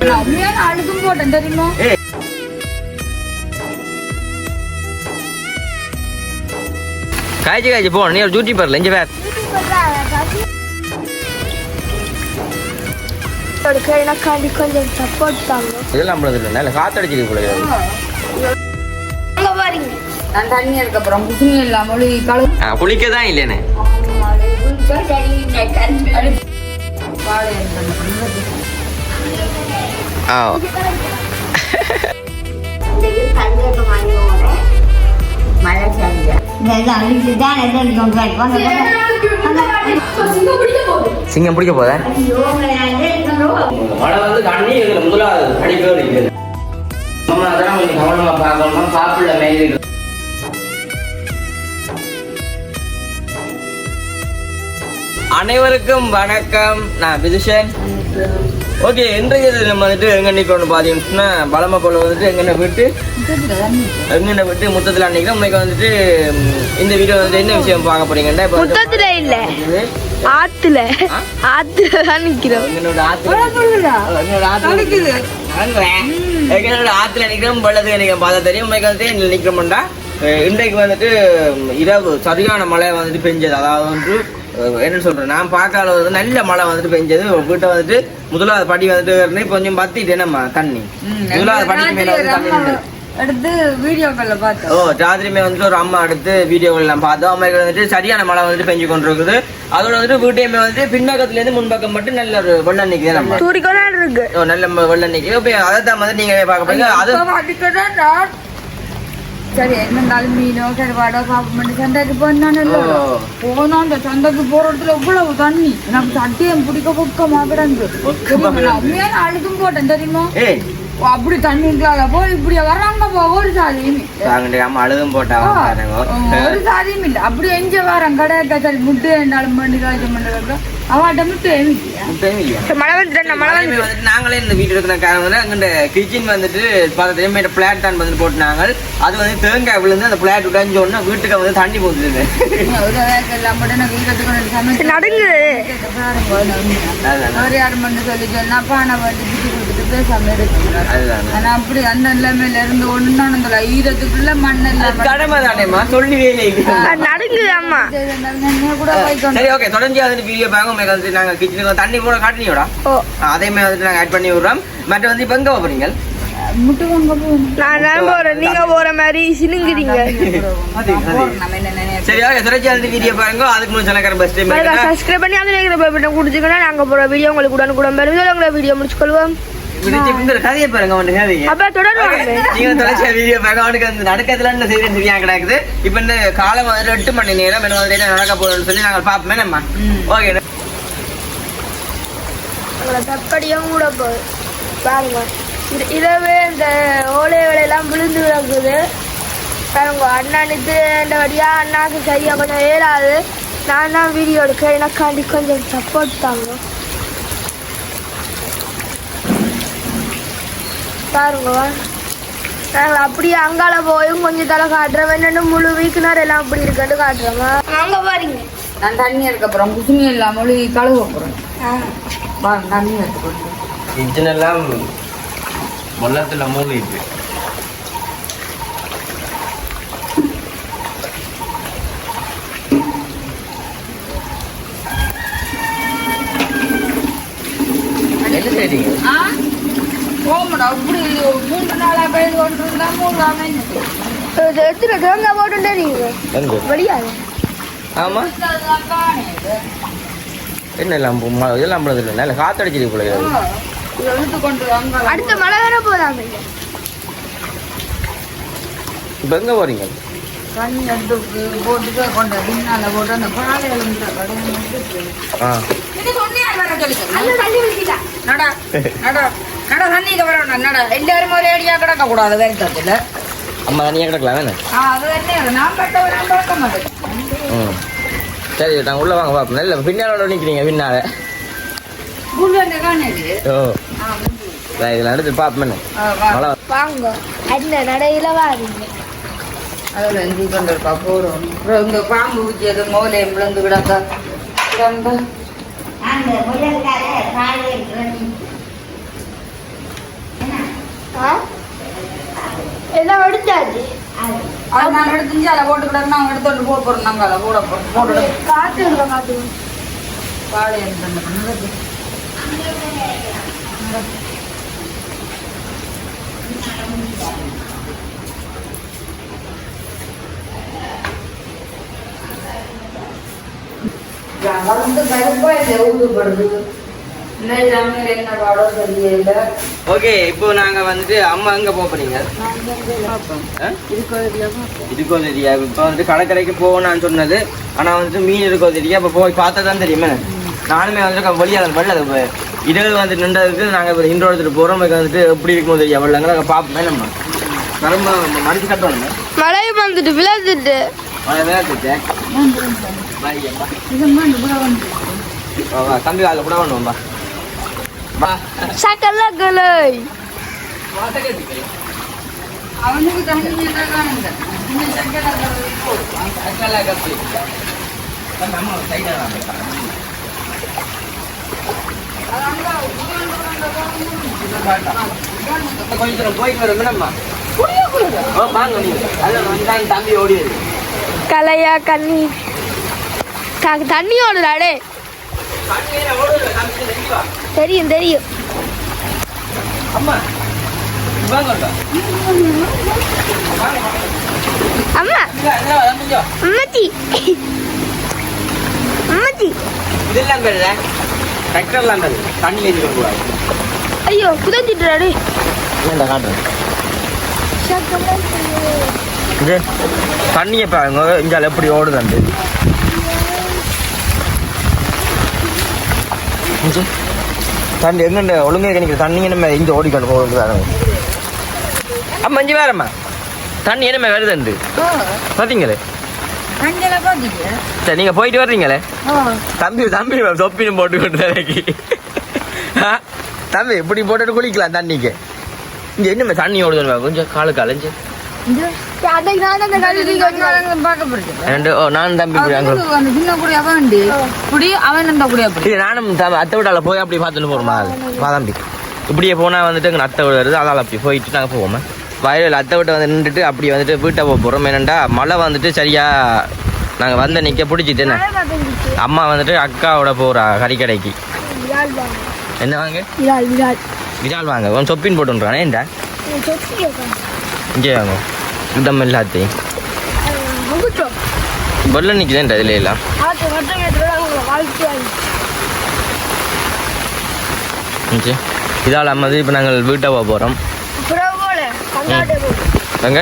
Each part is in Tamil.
உண்மையான அழுகும் போட்டேன் தெரியுமா? காய்ச்சி காய்ச்சி போன நீ ஒரு ஜூட்டி பரல இங்கே வேற எனக்காண்டி கொஞ்சம் சப்போர்ட் தாங்க இதெல்லாம் நம்மளது இல்லை நல்ல காத்தடிச்சிருக்கு போல இருக்குது. அங்க பாருங்க நான் தண்ணி எடுக்க அப்புறம் குசுமி இல்லாம ஒளி கழுவு ஆ, குளிக்க தான் இல்லைண்ணே பாலை எடுக்கணும். ஆ சிங்கம் பிடிக்க போதா மழை வந்து தண்ணி இதுல முதலாவது அடிக்கவே இருக்குது நம்ம அதெல்லாம் கொஞ்சம் கவனமா பார்க்கணும் சாப்பிடல மேலே அனைவருக்கும் வணக்கம் நான் விதுஷன் ஓகே இன்றைய நம்ம வந்துட்டு எங்க நிற்கணும் பார்த்தீங்கன்னா பலமக்கோல வந்துட்டு எங்கன விட்டு முத்தத்துல தண்ணி இருக்கு. எங்கன விட்டு முத்தத்தில் அன்னைக்கு இன்னைக்கு வந்துட்டு இந்த வீடியோ வந்துட்டு என்ன விஷயம் பார்க்க போறீங்கன்னா இப்போ வந்து முத்தத்துல இல்ல. ஆத்துல? ஆத்துல தான் நிக்கிறோம். எங்களோட ஆத்துல. எங்களோட ஆத்துல. எங்களோட ஆத்துல நிக்கிறோம் பள்ளத்துக்கு நிக்கிறோம். பார்த்தா தெரியும். இன்னைக்கு வந்துட்டு நிக்கிறோம்டா? இன்றைக்கு வந்துட்டு இரவு சரியான மழை வந்துட்டு பெஞ்சது. அதாவது வந்து என்ன சொல்றேன் நான் பார்க்காத வந்து நல்ல மழை வந்துட்டு பெஞ்சது. வீட்டை வந்துட்டு முதலாவது படி வந்துட்டு கொஞ்சம் பத்திட்டு நம்ம தண்ணி. முதலாவது படிக்கு மேல வந்து தண்ணி. எடுத்து வீடியோக்கள்ல பார்த்தோம். ஓ ராத்திரிமே வந்துட்டு ஒரு அம்மா எடுத்து வீடியோகள் எல்லாம் பார்த்தோம். அம்மாக்கு வந்துட்டு சரியான மழை வந்துட்டு பெஞ்சு கொண்டு இருக்குது அதோட வந்துட்டு வீட்டையுமே வந்துட்டு பின்பக்கத்துல இருந்து முன்பக்கம் மட்டும் நல்ல ஒரு வெள்ளம் நிக்குது நம்ம. இருக்கு. ஓ, நல்ல வெள்ளம் இப்போ அதை தான் வந்து நீங்க பார்க்க போறீங்க. அது சரி என்னண்டாலும் மீனோ கருவாடோ சாப்பிட்டு சந்தைக்கு போனானே ஓ. போனா அந்த சந்தைக்கு போற இடத்துல இவ்வளவு தண்ணி எனக்கு சட்டையும் பிடிக்க பக்கமா கிடந்து உண்மையான அழுகும் போட்டேன் தெரியுமா அப்படி தண்ணி இருக்கலாத போ இப்படி வராங்க போ ஒரு சாதியும் அழுதும் பாருங்க ஒரு சாதியும் இல்லை அப்படி எங்க வரேன் கடை சரி முட்டு என்னாலும் மண்டி காய்ச்சல் பண்ணுறது நாங்களே இந்த வீட்டு இருக்கிற காரணம் அங்கே கிச்சன் வந்துட்டு பார்த்து பிளாட் தான் வந்து போட்டுனாங்க. அது வந்து தேங்காய் விழுந்து அந்த பிளாட் உடைஞ்ச உடனே வீட்டுக்கு வந்து தண்ணி போகுது. நடுங்குது வேற யாரும் பண்ண சொல்லி சொன்னா பானை ஆனா அப்படி அந்த நிலைமையில இருந்து ஒண்ணு ஈரத்துக்குள்ள மண் எல்லாம் கடமை தானேம்மா? சொல்லவே இல்லை. நடுங்குது அம்மா. கூட சரி ஓகே தொடர்ந்து வந்துட்டு வீடியோ பாங்க உங்களுக்கு வந்து நாங்க கிச்சனுக்கு தண்ணி கூட காட்டினியோடா அதே மாதிரி வந்துட்டு நாங்க ஆட் பண்ணி விடுறோம். மற்ற வந்து இப்போ எங்க போறீங்க? நான் போறேன். நீங்க போற மாதிரி சினுங்குறீங்க நம்ம என்ன நினைக்கிறோம்? சரி ஓகே தொடர்ச்சி வந்து வீடியோ பாருங்க. அதுக்கு முன்னாடி சொன்னக்கார பஸ் டைம் சப்ஸ்கிரைப் பண்ணி அந்த நேரம் பட்டன் கொடுத்துக்கணும் நாங்க போற வீடியோ உங்களுக்கு உடனுக்குடன் இதோட உங்களை வீடியோ முடிச்சுக்கொள்வோம். இப்ப இந்த காலம் எட்டு மணி நேரம் நடக்க போகுதுன்னு சொல்லி நாங்கள் பார்ப்போமே நம்ம. ஓகே. உங்களை தப்படியும் கூட போகுது பாருங்க. இர- இரவு இந்த ஓலை வேலையெல்லாம் விழுந்து கிடக்குது. பாருங்க இந்த வழியா அண்ணாக்கு சரியா கொஞ்சம் ஏறாது. நான் தான் வீடியோ எடுக்க. எனக்காண்டி கொஞ்சம் சப்போர்ட் தாங்க. பாருங்க. நாங்கள் அப்படியே அங்கால போயும் கொஞ்சம் தலை காட்டுறோம் என்னென்ன முழு வீக்குனர் எல்லாம் அப்படி இருக்குன்னு காட்டுறோமா? அங்கே பாருங்க. நான் தண்ணி எடுக்க அப்புறம் குசுமி இல்லாம ஒளி கழுவ போறேன். வாங்க தண்ணி எடுத்துக்கொண்டு. கிச்சன் எல்லாம் வெள்ளத்துல மூழ்கிட்டு என்ன செய்றீங்க இப்படி மூன்று நாளா கொண்டு இருந்தா மூணு அமைஞ்சு எடுத்துட்டு தேங்காய் போட்டுட்டே நீங்க எங்க? வெளியாது ஆமா. என்ன எல்லாம் ம- இதெல்லாம் பண்ணது இல்லை. காத்தடிச்சிருக்கு போல அடுத்த மழை வேற போதாம இப்ப எங்க போறீங்க? தண்ணி எடுத்து போட்டுட்டு கொண்டு பின்னால போட்டு அந்த பாலை எழுந்துற கடையை ஆ. நடா தண்ணிக்கு வரணும் நடா எல்லாரும் ஒரே அடியா கிடக்க கூடாது வேறு அம்மா தனியாக கிடக்கலாம் வேணே ஆ அது என்ன நான் கட்ட நான் பார்க்க மாட்டேன் ம். சரி நான் உள்ள வாங்க பார்ப்போம் இல்லை பின்னால. நிற்கிறீங்க பின்னால ஓ. இதில் அடுத்து பார்ப்போம் மழை வாங்க. அந்த நடையில வாருங்க. அதில் கொண்டு இருக்கா போகிறோம் அப்புறம் பாம்பு ஊற்றியது மோலை விழுந்து கிடக்க. ரொம்ப. எல்லாம் எடுத்தாச்சு. அது நாங்கள் எடுத்துச்சு அதில் போட்டுக்கூடாது நாங்கள் எடுத்து போட போகிறோம் நாங்கள் அதில் போட போகிறோம் போட்டு காற்று எடுக்க மாட்டோம் வளர்ந்து கருப்பா இல்லை ஊதுபடுது. ஓகே இப்போ நாங்க வந்துட்டு அம்மா எங்க போக போறீங்க? இருக்கோ தெரியா? இப்போ வந்துட்டு கடற்கரைக்கு போகணும்னு சொன்னது. ஆனா வந்துட்டு மீன் இருக்கோ தெரியா? இப்போ போய் பார்த்தா தான் தெரியுமே. நானுமே வந்துட்டு வெளியே வரல அது இரவு வந்து நின்றதுக்கு நாங்க இப்போ இன்றோ எடுத்துட்டு போறோம். இப்போ வந்துட்டு எப்படி இருக்குமோ தெரியா? வெள்ளங்க நாங்கள் பார்ப்போமே நம்ம. நரம்ப மடிச்சு கட்டணும். மழை வந்துட்டு விழுந்துட்டு. மழை வேற ஜாக் பாய் அப்பா வா, வா, தம்பி அதில் கூட ஒன்று வா வா கலை கலையா கண்ணி தண்ணி ஓடுதாடே தெரியும் தெரியும். அம்மா அம்மா அம்மாச்சி. அம்மாச்சி. இதெல்லாம் பேர் டிராக்டர்லாம் பேர் தண்ணி கூடாது ஐயோ புதஞ்சிட்டுறாடே இந்த காட்டுறேன். இங்கே எப்படி ஓடுதண்டு தண்ணி எங்கண்ட ஒழுங்கா கிடைக்கிற தண்ணி நம்ம இங்கே ஓடிக்கொண்டு போகுது பாருங்க அம்மா இஞ்சி வேறம்மா தண்ணி என்னமே வருதுண்டு பார்த்தீங்களே சரி நீங்கள் போயிட்டு வர்றீங்களே? தம்பி தம்பி தொப்பின்னு போட்டு கொண்டு தம்பி இப்படி போட்டுட்டு குளிக்கலாம் தண்ணிக்கு. இங்கே என்ன தண்ணி ஓடுதுன்னு கொஞ்சம் காலு கலைஞ்சு. போய் அப்படி பார்த்துட்டு போகிறோமா வா தம்பி. இப்படியே போனால் வந்துட்டு எங்கள் அத்தை வீடு வருது. அதால் அப்படி போயிட்டு நாங்கள் போவோமே. வயலில் அத்தை வீட்டை வந்து நின்றுட்டு அப்படியே வந்துட்டு வீட்டை போக போகிறோம் என்னண்டா மழை வந்துட்டு சரியா நாங்கள் வந்த நிற்க பிடிச்சிட்டேன்னு அம்மா வந்துட்டு அக்காவோட போகிறா கறிக்கடைக்கு. என்ன வாங்க? விரால் வாங்க. உன் சொப்பின் போட்டுன்றானே சொத்தி இங்கே வாங்க. இடம் எல்லாத்தையும் முகுச்சோம் பொருள் நிற்குதேன்டா இதுல எல்லாம். இதால் அம்மது இப்போ நாங்கள் வீட்டை போக போகிறோம் எங்க?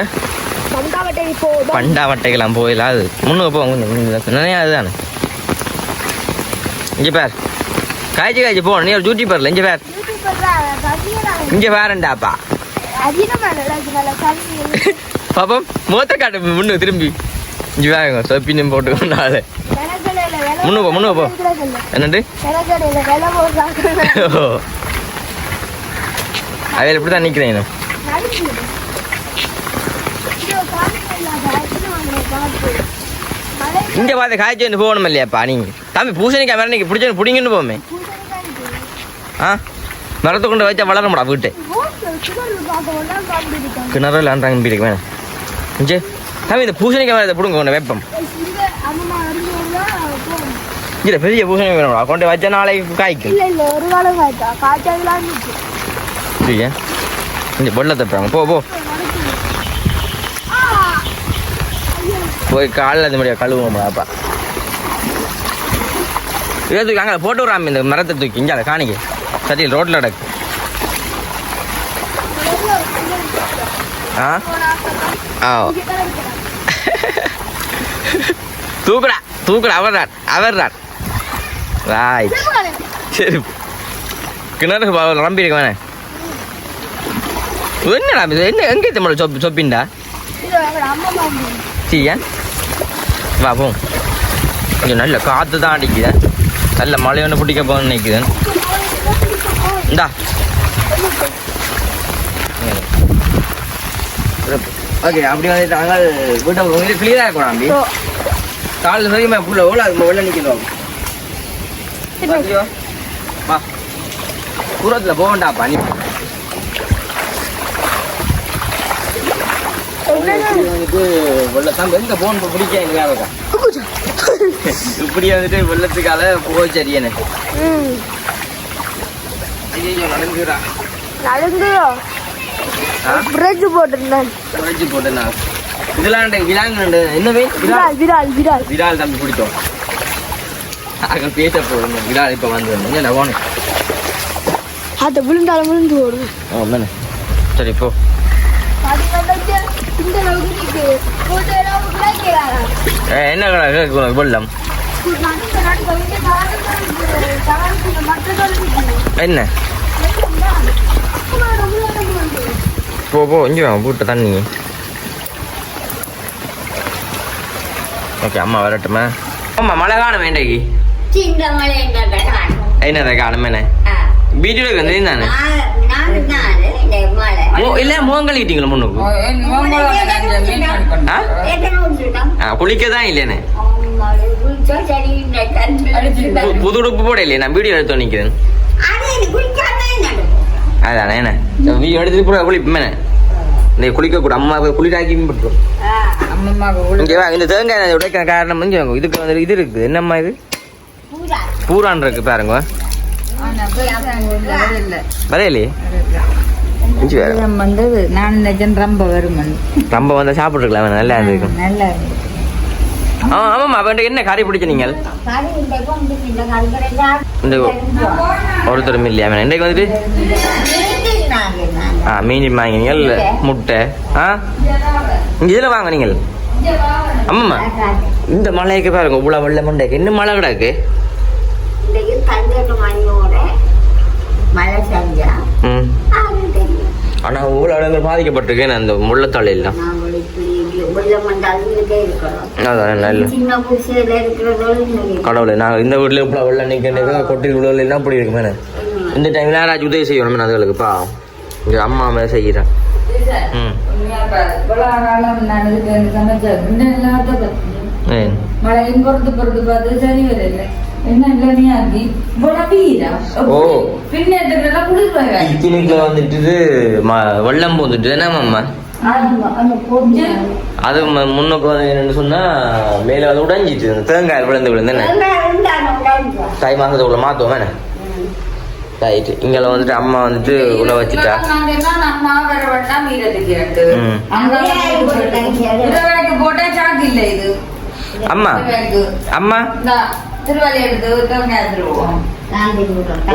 பண்டா வட்டைக்கெல்லாம் போயிடலாம் அது? முன்னுக்கு போ கொஞ்சம் நிறையா அதுதானே இங்கே பேர். காய்ச்சி காய்ச்சி போ. நீ ஒரு ஜூட்டி பேர்ல இங்கே பேர். இங்கே வேறண்டாப்பா பாப்போம் மூத்த காட்டு முன்னு திரும்பி இங்கே வேங்க சொப்பின்னு போட்டு கொண்டாது முன்னு போ முன்னு போ என்னண்டு ஓ அதில் இப்படி தான் நிற்கிறேன் இங்கே பார்த்து காய்ச்சி வந்து போகணும் இல்லையாப்பா நீங்கள் தம்பி பூசணிக்காய் நீங்கள் பிடிச்சது பிடிங்கன்னு போமே ஆ மரத்தை கொண்டு வச்சா வளரமாடா வீட்டு கிணறு லேண்டாங்க வீட்டுக்கு வேணும் ஜே தம்பி இந்த பூசணிக்காய் இதை பிடுங்க கொண்டு வைப்போம். இல்லை பெரிய பூசணி வேணும்டா கொண்டு வச்ச நாளைக்கு காய்க்கும். சரியா இந்த பொல்ல தப்புறாங்க போ போ. போய் காலில் அது மாதிரியா கழுவுவோம்டாப்பா இதை தூக்கி அங்கே போட்டு விடாம இந்த மரத்தை தூக்கி. இங்கே அதை காணிக்க. சத்தியில் ரோட்டில் நடக்கு ஆ? தூக்குடா தூக்குடா அவர் தான் அவர் தான். ராய் சரி. கிணறு நம்பிருக்க வேணே என்னடா இது என்ன எங்கே தமிழ் சொப் சொப்பின்டா? சரியா வா போ. இங்கே நல்ல காற்று தான் அடிக்குது. நல்ல மழை ஒன்று பிடிக்க போகணும்னு நிற்குது இந்தா. ஓகே அப்படி வந்து நாங்கள் வீட்டை உங்களுக்கு கிளியராக இருக்கணும் அப்படி காலையில் சரிமா புள்ள ஓல அது வெளில நிற்கணும் வா. தூரத்தில் போக நீ. இப்படி வந்துட்டு வெள்ளத்தான் எங்க போன் பிடிக்க எங்க வேலைக்கா? இப்படி வந்துட்டு வெள்ளத்துக்கால போச்சு அடி எனக்கு. ஐயோ நலுங்குறோ ஆ? பிரேக் போட்டிருந்தேன் உழைச்சி போட்டு நான் இதெல்லாம் விலாங்கு என்னவே விரால் விரால். விரால் விரால். தம்பி பிடிக்கும். அங்கே பேச போகணும் விரால் இப்போ வந்து என்ன போகணும் அதை விழுந்தாலும் விழுந்து ஓ மேலே சரி போ. என்ன கடை? மற்ற என்ன? போ போ இங்கே வாங்க பூட்ட தண்ணி. ஓகே அம்மா வரட்டுமா? அம்மா மழை காணும் வேண்டைக்கு சின்ன மலை என்ன காணும் என்ன வீடியோக்கு வந்து மோ இல்ல மோங்கலிட்டீங்களா முன்னுக்கு? ஆ? எத்தனை விட்டுட்டோம் ஆ குளிக்க தான் இல்லையானே புது உடுப்பு போட இல்லையே நான் வீடியோ எடுத்து நிற்கிறேன் அது எனக்கு குளிச்சாதான் நடக்கும் அதானே என்ன? வீடியோ எடுத்துட்டு பூரா குளிப்பேன் இந்த குளிக்க கூட அம்மா குளிராக்கி போட்டுரும் இங்கே வா இந்த தேங்காய் உடைக்கிற காரணம் வந்து இதுக்கு வந்து இது இருக்குது. என்னம்மா இது? பூரா பூரான் இருக்கு பாருங்க. வேற. வந்தது நான் ரொம்ப வருமன். ரொம்ப வந்தால் சாப்பிட்ருக்கலாம் நல்லா இருந்திருக்கும். நல்லா ஆ ஆமாம்மா அப்போ என்ன கறி பிடிச்ச நீங்கள்? ஒருத்தரும் இல்லையா? மேடம் இன்றைக்கு வந்துட்டு? ஆ மீன் வாங்கினீங்கள் முட்டை ஆ? இங்கே இதில் வாங்க நீங்கள். ஆமாம்மா. இந்த மலைக்கு பாருங்க இவ்வளோ வெள்ள மண்டைக்கு இன்னும் மழை கிடக்கு ஆனால் இவ்வளோ இடங்கள் பாதிக்கப்பட்டிருக்கேன் அந்த முள்ளத்தழையெல்லாம் அதான் நல்ல கடவுளே நான் இந்த வீட்டில் இவ்வளோ வெள்ளம் நிற்கிறேன் கொட்டி இவ்வளோ எல்லாம் இப்படி இருக்கு மேடம் இந்த டைமில் யாராச்சும் உதவி செய்யணும் அதுகளுக்கு பா. இங்கே அம்மா மேலே செய்கிறேன். ம். மழையும் பொறுத்து பொறுத்து பார்த்து சரி வரல. வந்துட்டு வெள்ளம் போந்துட்டு என்ன அம்மா அது முன்னுக்கு வந்து என்னன்னு சொன்னா மேல வந்து உடைஞ்சிட்டு தேங்காய் விழுந்து விழுந்து என்ன தை மாசத்துக்குள்ள மாத்துவோம் வேணே ரைட்டு இங்கே வந்துட்டு அம்மா வந்துட்டு உள்ள வச்சுட்டா? அம்மா அம்மா.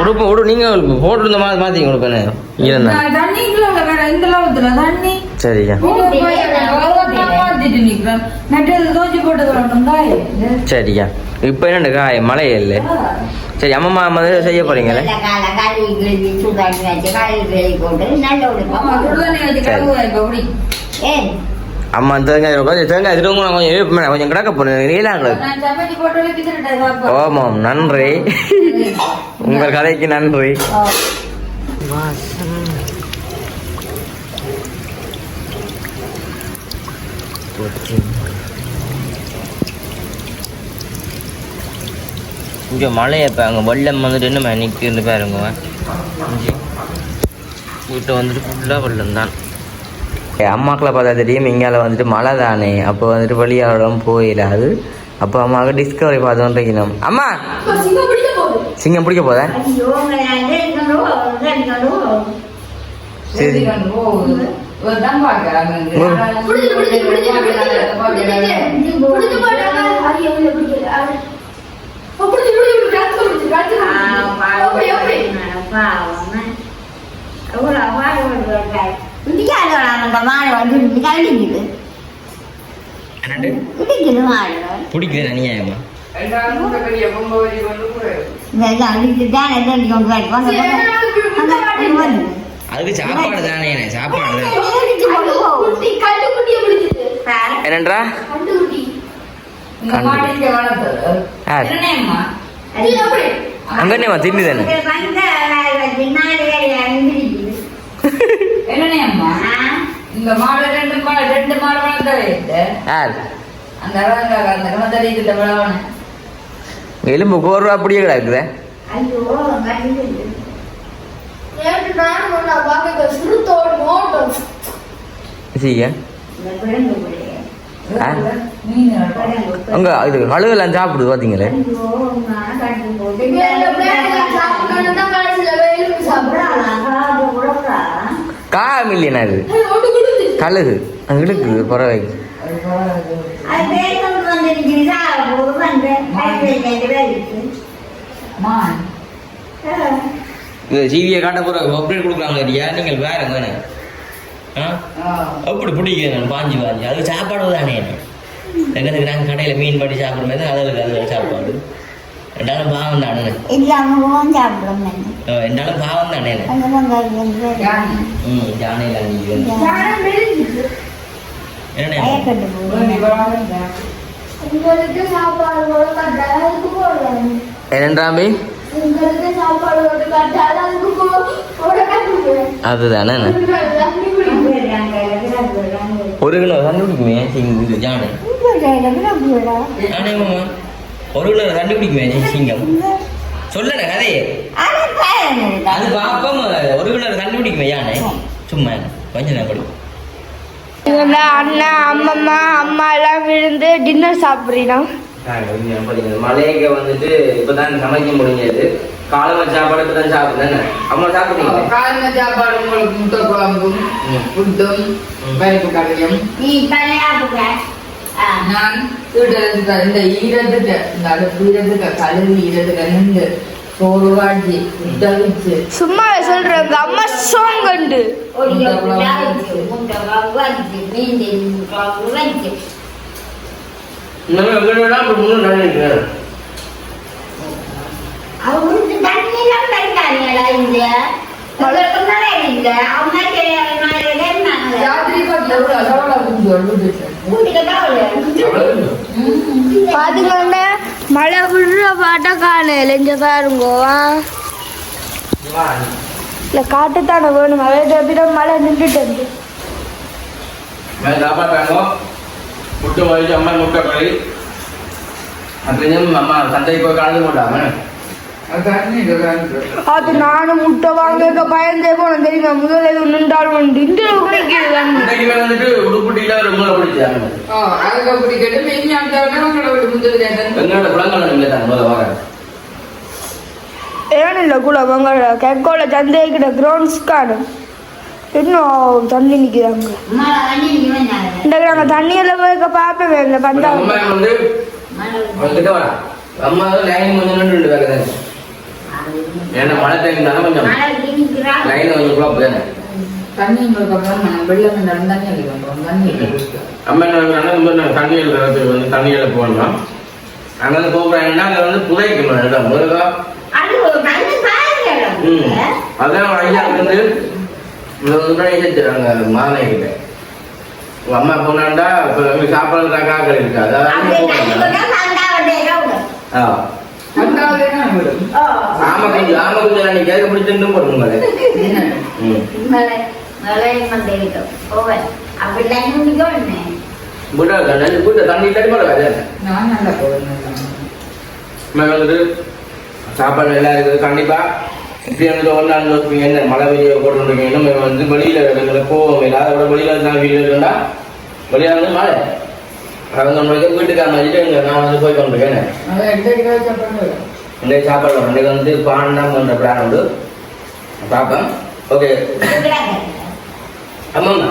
உடுப்பு உடு நீங்க போட்டு இருந்த மாதிரி மாத்தீங்க உடுப்பேன்னு இங்கே இருந்தா. சரிங்க சரியா. இப்போ என்ன காய் மழை இல்லை சரி அம்மா வந்து செய்ய போறீங்களே? அம்மா தேங்காய் கொஞ்சம் தேங்காய் திரும்ப கொஞ்சம் கொஞ்சம் கிடக்க போனேன் நீலா ஓமாம் நன்றி. உங்கள் கதைக்கு நன்றி. இங்கே மழையை இப்போ அங்கே வெள்ளம் வந்துட்டு என்ன நிற்கிறது பாருங்க. இங்கே வீட்டை வந்துட்டு ஃபுல்லாக வெள்ளம் தான் அம்மாக்களை பார்த்தா தெரியும் இங்கால வந்துட்டு மழை தானே. அப்போ வந்துட்டு வெளியாடம் போயிடாது. அப்போ அம்மாவுக்கு டிஸ்கவரி பார்த்தோம் அம்மா! சிங்கம் பிடிக்க போதா? சரி. தான் பிடிக்குது அநியாயமா அதுக்கு சாப்பாடு தானே சாப்பாடு என்னன்றா அங்கன்னேம்மா தின்னு தானே இந்த மாடு ரெண்டு மாடு ரெண்டு மாடு வளர்த்தவே இல்லை யார் அந்த அழகாக அந்த கணத்தடி கிட்ட விழாவன எலும்பு கோர்வா அப்படியே கிடக்குதே ஐயோ ஆ? மீன் அங்க இது கழுவெல்லாம் சாப்பிடுது பாத்தீங்களே ஐயோ, நான் கட்டி போட்டு இங்க இந்த பிள்ளைங்க சாப்பிடணும்னு தான் கடைசியில வெயிலுக்கு சாப்பிடுறாங்க. சாப்பிடலாம், அழகா உழக்கா. கா மில்லியனா இது? கழுகு. அங்க இழுக்குது அது. மான். இது ஜீவியை காட்ட போற அப்டேட் கொடுக்குறாங்க இல்லையா நீங்கள்? வேற தானே ஆ? அப்படி பிடிக்க நான் பாஞ்சு பாஞ்சு. அது சாப்பாடு தானே எங்களுக்கு நாங்கள் கடையில் மீன் பண்ணி சாப்பிடும்போது அதுக்கு அது சாப்பாடு. ரெண்டாலும் பாவம் தானே. ரெண்டாலும் பாவம் தானே. ம் ஜானையில் அன்னைக்கு யானை. அதுதானே. ஒரு கிலோ தண்ணி குடிக்குமே? சிங்கம் ஜானை ஒரு கிலோ தண்ணி குடிக்குமே சிங்கம்? சொல்லணே கதையே. அது பாப்பம் ஒரு கிலோ தண்ணி குடிக்குமே யானை? சும்மா கொஞ்ச நேரம் அண்ணா அம்மம்மா அம்மா எல்லாம் விழுந்து டின்னர் சாப்பிட்றீங்க மலையங்க வந்துட்டு இப்பதான் சமைக்க முடிஞ்சது. காலம சாப்பாடு இப்பதான் சாப்பிடுறேன் அம்மா சாப்பிட்டீங்க காரண சாப்பாடு உங்களுக்கு முட்டை குழம்பும் புட்டும் பருப்பு கடையும். நீ. ஆ. நான் வீட்டுக்கு இந்த ஈரத்துக்கு இந்த அடுப்பு ஈரத்துக்கு கழுவி ஈரத்துக்கு நின்று சோறு வாட்டி முட்டை வச்சு. சும்மா சொல்றேன் உங்க அம்மா சோங்கண்டு ஒரு முன்னூறு அவங்களுக்கு தண்ணியெல்லாம் கிடைக்காதுங்களா இங்க? இல்ல. அவங்க. பாத்துக்கோங்க மழை விடுற பாட்டா காணையில இங்க பாருங்க. இல்ல காட்டுத்தானே வேணும். அதே தப்பிடம் மழை நின்றுட்டு சாப்பாடு முட்டை வலிச்சு அம்மா முட்டை கறி அப்புறம் அம்மா சந்தைக்கு போய் கலந்து போட்டாங்க தண்ணி அது நானும் முட்டை வாங்க பயந்தே போனேன் தெரியுமா முதல்ல நின்றாலும் வந்து இந்த வந்துட்டு உடுப்புட்டியில ரொம்ப பிடிச்சாங்க அதுக்கு எங்களோட குளங்கள் இல்லை தான் முதல்ல கூட சந்தைக்கிட்ட கிரவுண்ட்ஸ் காணும் இன்னும் தண்ணி நிற்கிறாங்க. இந்த நாங்கள் தண்ணியெல்லாம் போய் பார்ப்பேன் இந்த பந்தா. அம்மா லைன் கொஞ்சம் நின்று வேலை ஏன்னா மழை டைம் தானே கொஞ்சம். லைன் கொஞ்சம் தானே. தண்ணி வெள்ளம் தண்ணி தண்ணி அம்மா என்ன வந்து தண்ணி எழுதுறதுக்கு வந்து தண்ணி எழுத போகணும் அங்கே வந்து போகிறாங்கன்னா அங்கே வந்து புதைக்கணும் இடம். அதான் ஐயா வந்து இதை வந்து செஞ்சுறாங்க மாலை கிட்ட உங்க அம்மா போனாண்டா இப்போ எங்களுக்கு சாப்பாடு காக்கள் இருக்கு. அதாவது. ஆமா கொஞ்சம் ஆமா கொஞ்சம் நீ கேட்க பிடிச்சிருந்தும் போடுங்க சாப்பாடு எல்லாம் இருக்குது கண்டிப்பா. இப்படி வந்துட்டு ஒரு நாள் யோசிப்பீங்க என்ன? மழை வெளியே போட்டுருக்கீங்க நம்ம வந்து வெளியில இடத்துல போவோம். இல்லை அதை விட வெளியில இருந்தால் வீட்டில் இருந்தா வெளியே வந்து மழை. அவங்க நம்மளுக்கு வீட்டுக்கார வச்சுட்டு நான் வந்து போய் கொண்டிருக்கேன். சாப்பாடு இன்றைக்கு சாப்பாடு வரும். இன்னைக்கு வந்து பாண்டம் பண்ற பிளான் உண்டு. பார்ப்பேன் ஓகே. ஆமாம்ண்ணா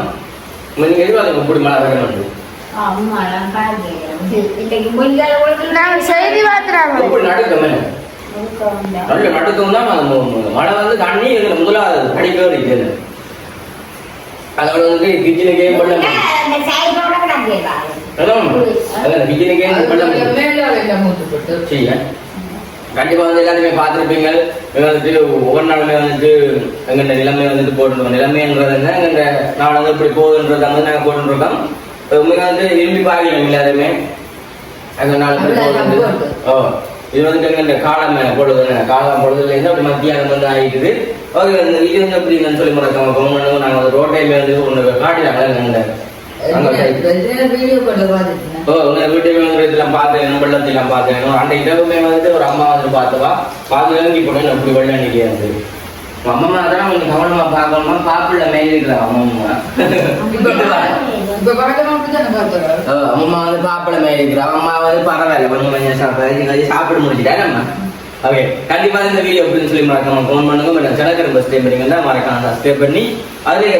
நீங்கள் எதிர்பார்க்க இப்படி மழை வரணும் ஆமாம், செய்தி பார்த்துறாங்க இப்படி நடுக்கமே நல்ல நடுக்கம் தான் மழை வந்து தண்ணி எங்களை முதலாவது அடிக்கவே நிற்கிறது அதோட வந்து அந்த கிச்சனுக்கே வெள்ளம் மேல வெள்ளம் மூட்டு போட்டு. செய்ய கண்டிப்பா வந்து எல்லாருமே பார்த்துருப்பீங்க. வந்துட்டு ஒவ்வொரு நாளுமே வந்துட்டு எங்கள்ட நிலைமை வந்துட்டு போட்டுருக்கோம் நிலைமைன்றது என்ன? எங்கள்ட நான் வந்து இப்படி போகுதுன்றது வந்து நாங்கள் போட்டுருக்கோம் உண்மையாக வந்து விரும்பி பார்க்கணும் எல்லாருமே. எங்க நாலு பேர் போடுறது ஓ இது வந்துட்டு எங்கள்ட காலம் பொழுது காலம் பொழுதுலேருந்து அப்படி மத்தியானம் வந்து ஆகிட்டுது ஓகே இந்த இது வந்து எப்படிங்கன்னு சொல்லி முறைக்காம கவர்மெண்ட் நாங்கள் வந்து ரோட்டையுமே வந்து ஒன்று காட்டினாங்க பார்த்துட்டேன் ஓ உங்க வந்து இதெல்லாம் பார்த்தேன் வெள்ளத்தெல்லாம் பார்த்தேன். அந்த வந்துட்டு ஒரு அம்மா வந்து பார்த்துவா? பார்த்து இறங்கி போனேன் அப்படி வெள்ளம் நிற்கிறது அம்மா தான் கொஞ்சம் கவனமா பார்க்கணுமா? பாப்பிள்ள மேல இருக்கிற அம்மா அம்மா வந்து இருக்கிறா அம்மா வந்து பரவாயில்ல கொஞ்சம் கொஞ்சம் சாப்பிட சாப்பிட முடிச்சுட்டா நம்ம ஓகே கண்டிப்பா இந்த வீடியோ அப்படின்னு சொல்லி மறக்காம ஃபோன் பண்ணுங்க மேடம் சடக்கரம் பஸ் டைம் பண்ணீங்கன்னா மறக்காம சப்ஸ்கிரைப் பண்ணி அதே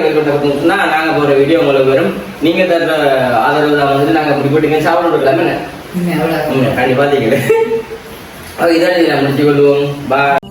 சொன்னா நாங்க போற வீடியோ உங்களுக்கு வரும் நீங்க தர ஆதரவு தான் வந்து நாங்க இப்படி போட்டு சாப்பிட கொடுக்கலாமே அவ்வளவு கண்டிப்பா தீங்களே இதான் இதை முடிச்சு கொள்வோம் பாய்